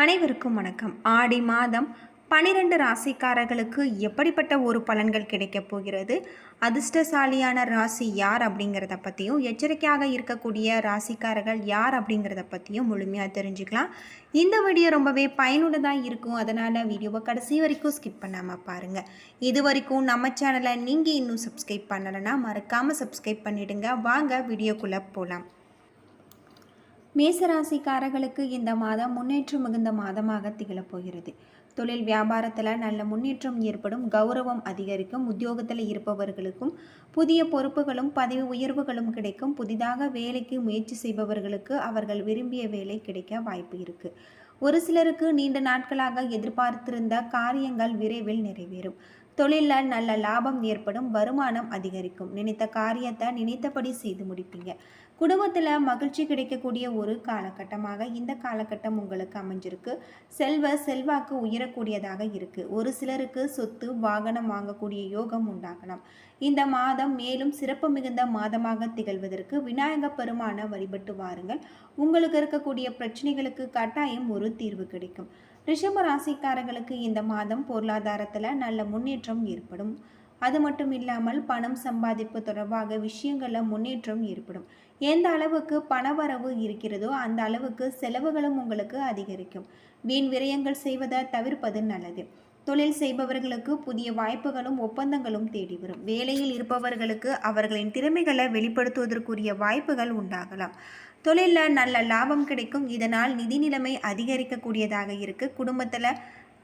அனைவருக்கும் வணக்கம். ஆடி மாதம் பனிரெண்டு ராசிக்காரர்களுக்கு எப்படிப்பட்ட ஒரு பலன்கள் கிடைக்கப் போகிறது? அதிர்ஷ்டசாலியான ராசி யார் அப்படிங்கிறத பற்றியும் எச்சரிக்கையாக இருக்கக்கூடிய ராசிக்காரர்கள் யார் அப்படிங்கிறத பற்றியும் முழுமையாக தெரிஞ்சுக்கலாம். இந்த வீடியோ ரொம்பவே பயனுள்ளதாக இருக்கும். அதனால் வீடியோவை கடைசி வரைக்கும் ஸ்கிப் பண்ணாமல் பாருங்கள் இது வரைக்கும் நம்ம சேனலை நீங்கள் இன்னும் சப்ஸ்கிரைப் பண்ணலைன்னா மறக்காமல் சப்ஸ்கிரைப் பண்ணிவிடுங்க வாங்க வீடியோக்குள்ளே போகலாம் மேசராசிக்காரர்களுக்கு இந்த மாதம் முன்னேற்றம் மிகுந்த மாதமாக திகழப் போகிறது. தொழில் வியாபாரத்தில் நல்ல முன்னேற்றம் ஏற்படும் கௌரவம் அதிகரிக்கும் உத்தியோகத்தில் இருப்பவர்களுக்கும் புதிய பொறுப்புகளும் பதவி உயர்வுகளும் கிடைக்கும். புதிதாக வேலைக்கு முயற்சி செய்பவர்களுக்கு அவர்கள் விரும்பிய வேலை கிடைக்க வாய்ப்பு இருக்கு. ஒரு சிலருக்கு நீண்ட நாட்களாக எதிர்பார்த்திருந்த காரியங்கள் விரைவில் நிறைவேறும். தொழிலில் நல்ல லாபம் ஏற்படும் வருமானம் அதிகரிக்கும். நினைத்த காரியத்தை நினைத்தபடி செய்து முடிப்பீங்க. குடும்பத்தில் மகிழ்ச்சி கிடைக்கக்கூடிய ஒரு காலகட்டமாக இந்த காலகட்டம் உங்களுக்கு அமைஞ்சிருக்கு. செல்வ செல்வாக்கு உயரக்கூடியதாக இருக்கு. ஒரு சிலருக்கு சொத்து வாகனம் வாங்கக்கூடிய யோகம் உண்டாகலாம் இந்த மாதம் மேலும் சிறப்பு மிகுந்த மாதமாக திகழ்வதற்கு விநாயக பெருமான வழிபட்டு வாருங்கள். உங்களுக்கு இருக்கக்கூடிய பிரச்சனைகளுக்கு கட்டாயம் ஒரு தீர்வு கிடைக்கும். ரிஷப ராசிக்காரர்களுக்கு இந்த மாதம் பொருளாதாரத்தில் நல்ல முன்னேற்றம் ஏற்படும். அது மட்டும் இல்லாமல் பணம் சம்பாதிப்பு தொடர்பாக விஷயங்களில் முன்னேற்றம் ஏற்படும். எந்த அளவுக்கு பணவரவு இருக்கிறதோ அந்த அளவுக்கு செலவுகளும் உங்களுக்கு அதிகரிக்கும். வீண் விரயங்கள் செய்வதை தவிர்ப்பது நல்லது. தொழில் செய்பவர்களுக்கு புதிய வாய்ப்புகளும் ஒப்பந்தங்களும் தேடி வரும். வேலையில் இருப்பவர்களுக்கு அவர்களின் திறமைகளை வெளிப்படுத்துவதற்குரிய வாய்ப்புகள் உண்டாகலாம். தொழிலில் நல்ல லாபம் கிடைக்கும். இதனால் நிதி நிலைமை அதிகரிக்கக்கூடியதாக இருக்குது குடும்பத்தில்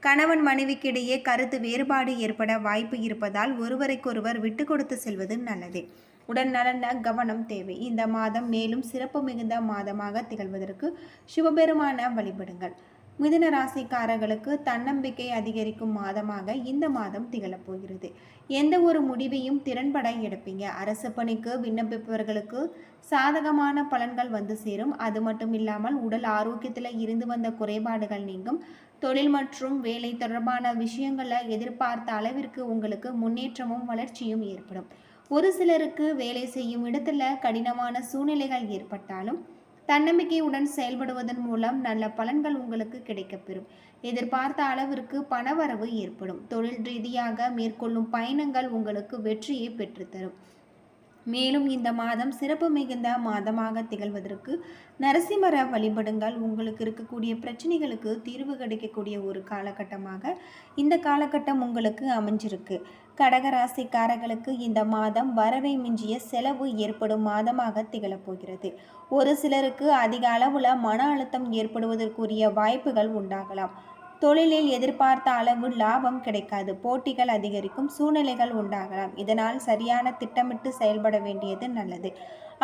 கணவன் மனைவிக்கிடையே கருத்து வேறுபாடு ஏற்பட வாய்ப்பு இருப்பதால் ஒருவருக்கொருவர் விட்டு கொடுத்து செல்வது நல்லது. உடல் நலன கவனம் தேவை. இந்த மாதம் மேலும் சிறப்பு மிகுந்த மாதமாக திகழ்வதற்கு சிவபெருமான வழிபடுங்கள். மிதுன ராசிக்காரர்களுக்கு தன்னம்பிக்கை அதிகரிக்கும் மாதமாக இந்த மாதம் திகழப்போகிறது. எந்த ஒரு முடிவையும் திறன்பட எடுப்பீங்க. அரசு பணிக்கு விண்ணப்பிப்பவர்களுக்கு சாதகமான பலன்கள் வந்து சேரும். அது மட்டும் இல்லாமல் உடல் ஆரோக்கியத்தில் இருந்து வந்த குறைபாடுகள் நீங்கும். தொழில் மற்றும் வேலை தொடர்பான விஷயங்களில் எதிர்பார்த்த அளவிற்கு உங்களுக்கு முன்னேற்றமும் வளர்ச்சியும் ஏற்படும். ஒரு சிலருக்கு வேலை செய்யும் இடத்துல கடினமான சூழ்நிலைகள் ஏற்பட்டாலும் தன்னம்பிக்கையுடன் செயல்படுவதன் மூலம் நல்ல பலன்கள் உங்களுக்கு கிடைக்கப்பெறும். எதிர்பார்த்த அளவிற்கு பணவரவு ஏற்படும். தொழில் ரீதியாக மேற்கொள்ளும் பயணங்கள் உங்களுக்கு வெற்றியை பெற்றுத்தரும். மேலும் இந்த மாதம் சிறப்பு மிகுந்த மாதமாக திகழ்வதற்கு நரசிம்மர வழிபடுங்கள். உங்களுக்கு இருக்கக்கூடிய பிரச்சனைகளுக்கு தீர்வு கிடைக்கக்கூடிய ஒரு காலகட்டமாக இந்த காலகட்டம் உங்களுக்கு அமைஞ்சிருக்கு. கடகராசிக்காரர்களுக்கு இந்த மாதம் வரவை மிஞ்சிய செலவு ஏற்படும் மாதமாக திகழப்போகிறது ஒரு சிலருக்கு அதிக அளவில் மன அழுத்தம் ஏற்படுவதற்குரிய வாய்ப்புகள் உண்டாகலாம். தொழிலில் எதிர்பார்த்த அளவு லாபம் கிடைக்காது. போட்டிகள் அதிகரிக்கும் சூழ்நிலைகள் உண்டாகலாம். இதனால் சரியான திட்டமிட்டு செயல்பட வேண்டியது நல்லது.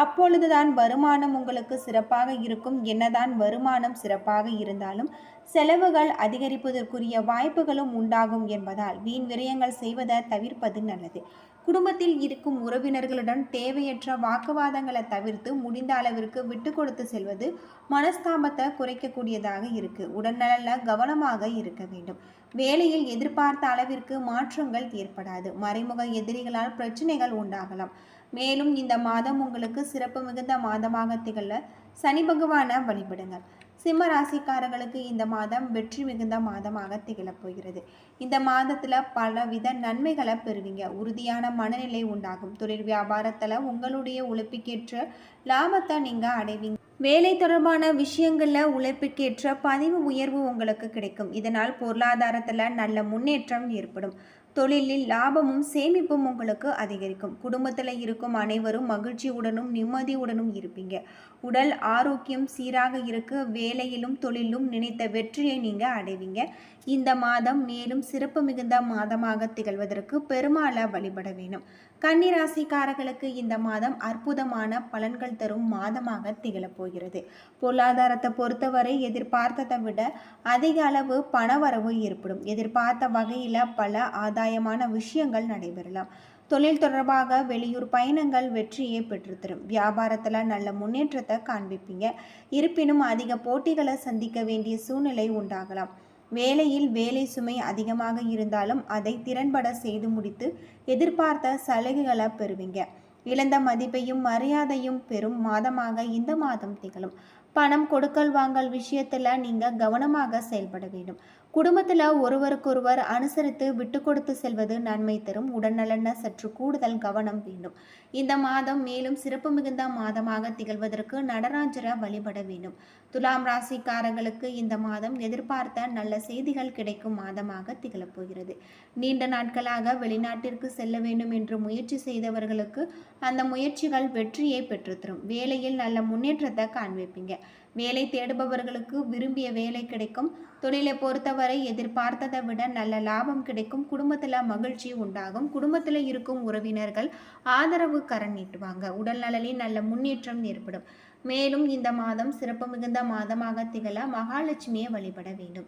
அப்பொழுதுதான் வருமானம் உங்களுக்கு சிறப்பாக இருக்கும். என்னதான் வருமானம் சிறப்பாக இருந்தாலும் செலவுகள் அதிகரிப்பதற்குரிய வாய்ப்புகளும் உண்டாகும் என்பதால் வீண் விரயங்கள் செய்வதை தவிர்ப்பது நல்லது. குடும்பத்தில் இருக்கும் உறவினர்களுடன் தேவையற்ற வாக்குவாதங்களை தவிர்த்து முடிந்த அளவிற்கு விட்டு கொடுத்து செல்வது மனஸ்தாபத்தை குறைக்கக்கூடியதாக இருக்கு. உடல்நல கவனமாக இருக்க வேண்டும். வேலையில் எதிர்பார்த்த அளவிற்கு மாற்றங்கள் ஏற்படாது. மறைமுக எதிரிகளால் பிரச்சனைகள் உண்டாகலாம். மேலும் இந்த மாதம் உங்களுக்கு சிறப்பு மிகுந்த மாதமாக திகழ சனி பகவான வழிபடுங்கள். சிம்ம ராசிக்காரர்களுக்கு இந்த மாதம் வெற்றி மிகுந்த மாதமாக திகழப் போகிறது. இந்த மாதத்தில் பலவித நன்மைகளை பெறுவீங்க. உறுதியான மனநிலை உண்டாகும். தொழில் வியாபாரத்தில் உங்களுடைய உழைப்புக்கேற்ற லாபத்தை நீங்கள் அடைவீங்க. வேலை தொடர்பான விஷயங்களில் உழைப்புக்கேற்ற பதிவு உயர்வு உங்களுக்கு கிடைக்கும். இதனால் பொருளாதாரத்தில் நல்ல முன்னேற்றம் ஏற்படும். தொழிலில் லாபமும் சேமிப்பும் உங்களுக்கு அதிகரிக்கும். குடும்பத்தில் இருக்கும் அனைவரும் மகிழ்ச்சியுடனும் நிம்மதியுடனும் இருப்பீங்க. உடல் ஆரோக்கியம் சீராக இருக்க வேலையிலும் தொழிலும் நினைத்த வெற்றியை நீங்கள் அடைவீங்க. இந்த மாதம் மேலும் சிறப்பு மிகுந்த மாதமாக திகழ்வதற்கு பெருமாளை வழிபட வேணும் கன்னிராசிக்காரர்களுக்கு இந்த மாதம் அற்புதமான பலன்கள் தரும் மாதமாக திகழப் போகிறது பொருளாதாரத்தை பொறுத்தவரை எதிர்பார்த்ததை விட அதிக அளவு பணவரவு ஏற்படும். எதிர்பார்த்த வகையில் பல ஆதாயமான விஷயங்கள் நடைபெறலாம். தொழில் தொடர்பாக வெளியூர் பயணங்கள் வெற்றியை பெற்றுத்தரும். வியாபாரத்தில் நல்ல முன்னேற்றத்தை காண்பிப்பீங்க. இருப்பினும் அதிக போட்டிகளை சந்திக்க வேண்டிய சூழ்நிலை உண்டாகலாம். வேலையில் வேலை சுமை அதிகமாக இருந்தாலும் அதை திறன்பட செய்து முடித்து எதிர்பார்த்த சலுகைகளை பெறுவீங்க. இழந்த மதிப்பையும் மரியாதையும் பெறும் மாதமாக இந்த மாதம் திகழும். பணம் கொடுக்கல் வாங்கல் விஷயத்தில் நீங்கள் கவனமாக செயல்பட வேண்டும். குடும்பத்தில் ஒருவருக்கொருவர் அனுசரித்து விட்டு கொடுத்து செல்வது நன்மை தரும். உடல்நலன சற்று கூடுதல் கவனம் வேண்டும். இந்த மாதம் மேலும் சிறப்பு மிகுந்த மாதமாக திகழ்வதற்கு நடராஜரை வழிபட வேண்டும். துலாம் ராசிக்காரர்களுக்கு இந்த மாதம் எதிர்பார்த்த நல்ல செய்திகள் கிடைக்கும் மாதமாக திகழப்போகிறது நீண்ட நாட்களாக வெளிநாட்டிற்கு செல்ல வேண்டும் என்று முயற்சி செய்தவர்களுக்கு அந்த முயற்சிகள் வெற்றியை பெற்றுத்தரும். வேலையில் நல்ல முன்னேற்றத்தை காண்பிப்பீங்க. வேலை தேடுபவர்களுக்கு விரும்பிய வேலை கிடைக்கும். தொழிலை பொறுத்தவரை எதிர்பார்த்ததை விட நல்ல லாபம் கிடைக்கும் குடும்பத்தில் மகிழ்ச்சி உண்டாகும் குடும்பத்தில் இருக்கும் உறவினர்கள் ஆதரவு கரண் நீட்டுவாங்க. உடல்நலனில் நல்ல முன்னேற்றம் ஏற்படும். மேலும் இந்த மாதம் சிறப்பு மிகுந்த மாதமாக திகழ மகாலட்சுமியை வழிபட வேண்டும்.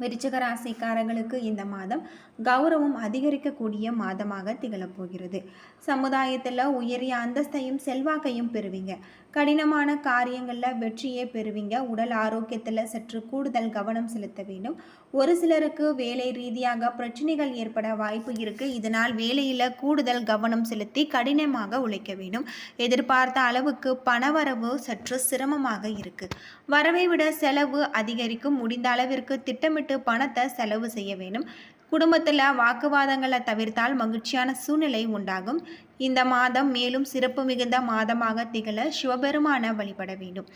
விருச்சிக ராசிக்காரர்களுக்கு இந்த மாதம் கௌரவம் அதிகரிக்கக்கூடிய மாதமாக திகழப்போகிறது சமுதாயத்தில் உயரிய அந்தஸ்தையும் செல்வாக்கையும் பெறுவீங்க. கடினமான காரியங்களில் வெற்றியை பெறுவீங்க. உடல் ஆரோக்கியத்தில் சற்று கூடுதல் கவனம் செலுத்த வேண்டும். ஒரு சிலருக்கு வேலை ரீதியாக பிரச்சனைகள் ஏற்பட வாய்ப்பு இருக்குது இதனால் வேலையில் கூடுதல் கவனம் செலுத்தி கடினமாக உழைக்க வேண்டும். எதிர்பார்த்த அளவுக்கு பணவரவு சற்று சிரமமாக இருக்குது வரவை விட செலவு அதிகரிக்கும். முடிந்த அளவிற்கு திட்டமிட்டு பணத்தை செலவு செய்ய வேண்டும். குடும்பத்தில் வாக்குவாதங்களை தவிர்த்தால் மகிழ்ச்சியான சூழ்நிலை உண்டாகும். இந்த மாதம் மேலும் சிறப்பு மிகுந்த மாதமாக திகழ சிவபெருமான வழிபட வேண்டும்.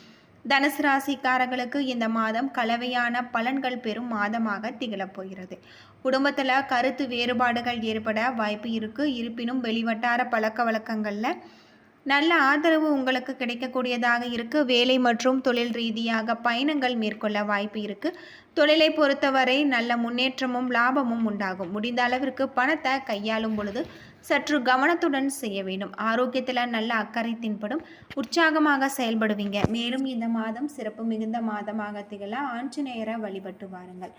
தனுசு ராசிக்காரர்களுக்கு இந்த மாதம் கலவையான பலன்கள் பெறும் மாதமாக திகழப் போகிறது. குடும்பத்தில் கருத்து வேறுபாடுகள் ஏற்பட வாய்ப்பு இருக்குது இருப்பினும் வெளிவட்டார பழக்க வழக்கங்களில் நல்ல ஆதரவு உங்களுக்கு கிடைக்கக்கூடியதாக இருக்குது வேலை மற்றும் தொழில் ரீதியாக பயணங்கள் மேற்கொள்ள வாய்ப்பு இருக்குது தொழிலை பொறுத்தவரை நல்ல முன்னேற்றமும் லாபமும் உண்டாகும். முடிந்த அளவிற்கு பணத்தை கையாளும் பொழுது சற்று கவனத்துடன் செய்ய வேண்டும். ஆரோக்கியத்தில் நல்ல அக்கறை தின்படும். உற்சாகமாக செயல்படுவீங்க. மேலும் இந்த மாதம் சிறப்பு மிகுந்த மாதமாக திகழ ஆஞ்சநேயரை வழிபட்டு வாருங்கள்.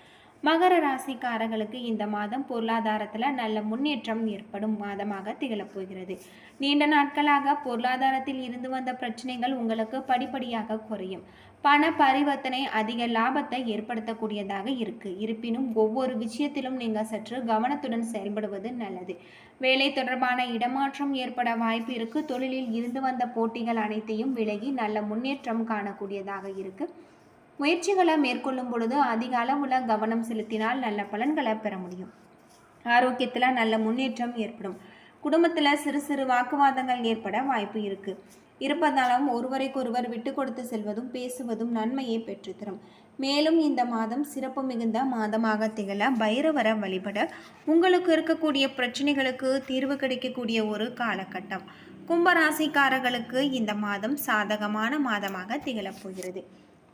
மகர ராசிக்காரர்களுக்கு இந்த மாதம் பொருளாதாரத்தில் நல்ல முன்னேற்றம் ஏற்படும் மாதமாக திகழப்போகிறது. நீண்ட நாட்களாக பொருளாதாரத்தில் இருந்து வந்த பிரச்சனைகள் உங்களுக்கு படிப்படியாக குறையும். பண பரிவர்த்தனை அதிக லாபத்தை ஏற்படுத்தக்கூடியதாக இருக்கு. இருப்பினும் ஒவ்வொரு விஷயத்திலும் நீங்கள் சற்று கவனத்துடன் செயல்படுவது நல்லது. வேலை தொடர்பான இடமாற்றம் ஏற்பட வாய்ப்பு இருக்கு. தொழிலில் இருந்து வந்த போட்டிகள் அனைத்தையும் விலகி நல்ல முன்னேற்றம் காணக்கூடியதாக இருக்கு. முயற்சிகளை மேற்கொள்ளும் பொழுது அதிக அளவுல கவனம் செலுத்தினால் நல்ல பலன்களை பெற முடியும். ஆரோக்கியத்தில் நல்ல முன்னேற்றம் ஏற்படும். குடும்பத்தில் சிறு சிறு வாக்குவாதங்கள் ஏற்பட வாய்ப்பு இருக்கு. இருப்பதாலும் ஒருவரைக்கொருவர் விட்டு கொடுத்து செல்வதும் பேசுவதும் நன்மையை பெற்றுத்தரும் மேலும் இந்த மாதம் சிறப்பு மிகுந்த மாதமாக திகழ பைரவரை வழிபட உங்களுக்கு இருக்கக்கூடிய பிரச்சனைகளுக்கு தீர்வு கிடைக்கக்கூடிய ஒரு காலகட்டம். கும்பராசிக்காரர்களுக்கு இந்த மாதம் சாதகமான மாதமாக திகழப் போகிறது.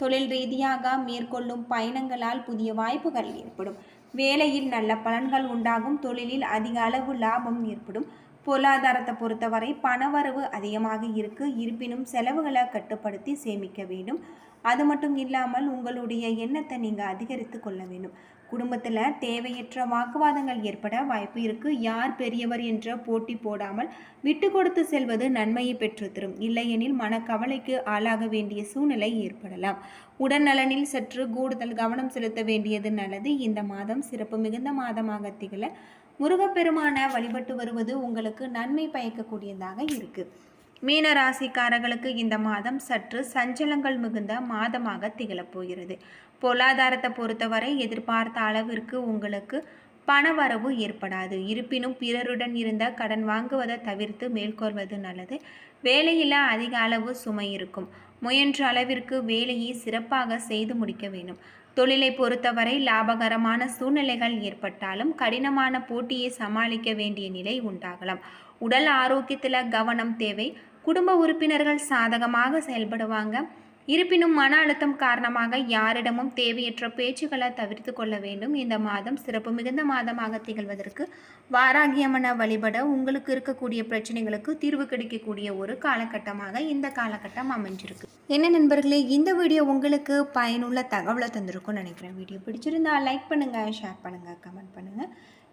தொழில் ரீதியாக மேற்கொள்ளும் பயணங்களால் புதிய வாய்ப்புகள் ஏற்படும். வேலையில் நல்ல பலன்கள் உண்டாகும். தொழிலில் அதிக அளவு லாபம் ஏற்படும். பொருளாதாரத்தை பொறுத்தவரை பணவரவு அதிகமாக இருக்கு. இருப்பினும் செலவுகளை கட்டுப்படுத்தி சேமிக்க வேண்டும். அது மட்டும் இல்லாமல் உங்களுடைய எண்ணத்தை நீங்கள் அதிகரித்து கொள்ள வேண்டும். குடும்பத்தில் தேவையற்ற வாக்குவாதங்கள் ஏற்பட வாய்ப்பு இருக்கு. யார் பெரியவர் என்ற போட்டி போடாமல் விட்டு கொடுத்து செல்வது நன்மையை பெற்றுத்தரும். இல்லையெனில் மனக்கவலைக்கு ஆளாக வேண்டிய சூழ்நிலை ஏற்படலாம். உடல்நலனில் சற்று கூடுதல் கவனம் செலுத்த வேண்டியது நல்லது. இந்த மாதம் சிறப்பு மிகுந்த மாதமாக திகழ முருகப்பெருமான வழிபட்டு வருவது உங்களுக்கு நன்மை பயக்கக்கூடியதாக இருக்குது மீன ராசிக்காரர்களுக்கு இந்த மாதம் சற்று சஞ்சலங்கள் மிகுந்த மாதமாக திகழப்போகிறது. பொருளாதாரத்தை பொறுத்தவரை எதிர்பார்த்த அளவிற்கு உங்களுக்கு பணவரவு ஏற்படாது. இருப்பினும் பிறருடன் இருந்த கடன் வாங்குவதை தவிர்த்து மேற்கொள்வது நல்லது. வேலையில் அதிக அளவு சுமை இருக்கும். முயன்ற அளவிற்கு வேலையை சிறப்பாக செய்து முடிக்க வேண்டும். தொழிலை பொறுத்தவரை லாபகரமான சூழ்நிலைகள் ஏற்பட்டாலும் கடினமான போட்டியை சமாளிக்க வேண்டிய நிலை உண்டாகலாம். உடல் ஆரோக்கியத்தில் கவனம் தேவை. குடும்ப உறுப்பினர்கள் சாதகமாக செயல்படுவாங்க. இருப்பினும் மன அழுத்தம் காரணமாக யாரிடமும் தேவையற்ற பேச்சுக்களை தவிர்த்து கொள்ள வேண்டும். இந்த மாதம் சிறப்பு மிகுந்த மாதமாக திகழ்வதற்கு வாராகியமன வழிபட உங்களுக்கு இருக்கக்கூடிய பிரச்சனைகளுக்கு தீர்வு கிடைக்கக்கூடிய ஒரு காலகட்டமாக இந்த காலகட்டம் அமைஞ்சிருக்கு. என்ன நண்பர்களே இந்த வீடியோ உங்களுக்கு பயனுள்ள தகவலை தந்திருக்கும்னு நினைக்கிறேன். வீடியோ பிடிச்சிருந்தா லைக் பண்ணுங்கள் ஷேர் பண்ணுங்கள் கமெண்ட் பண்ணுங்கள்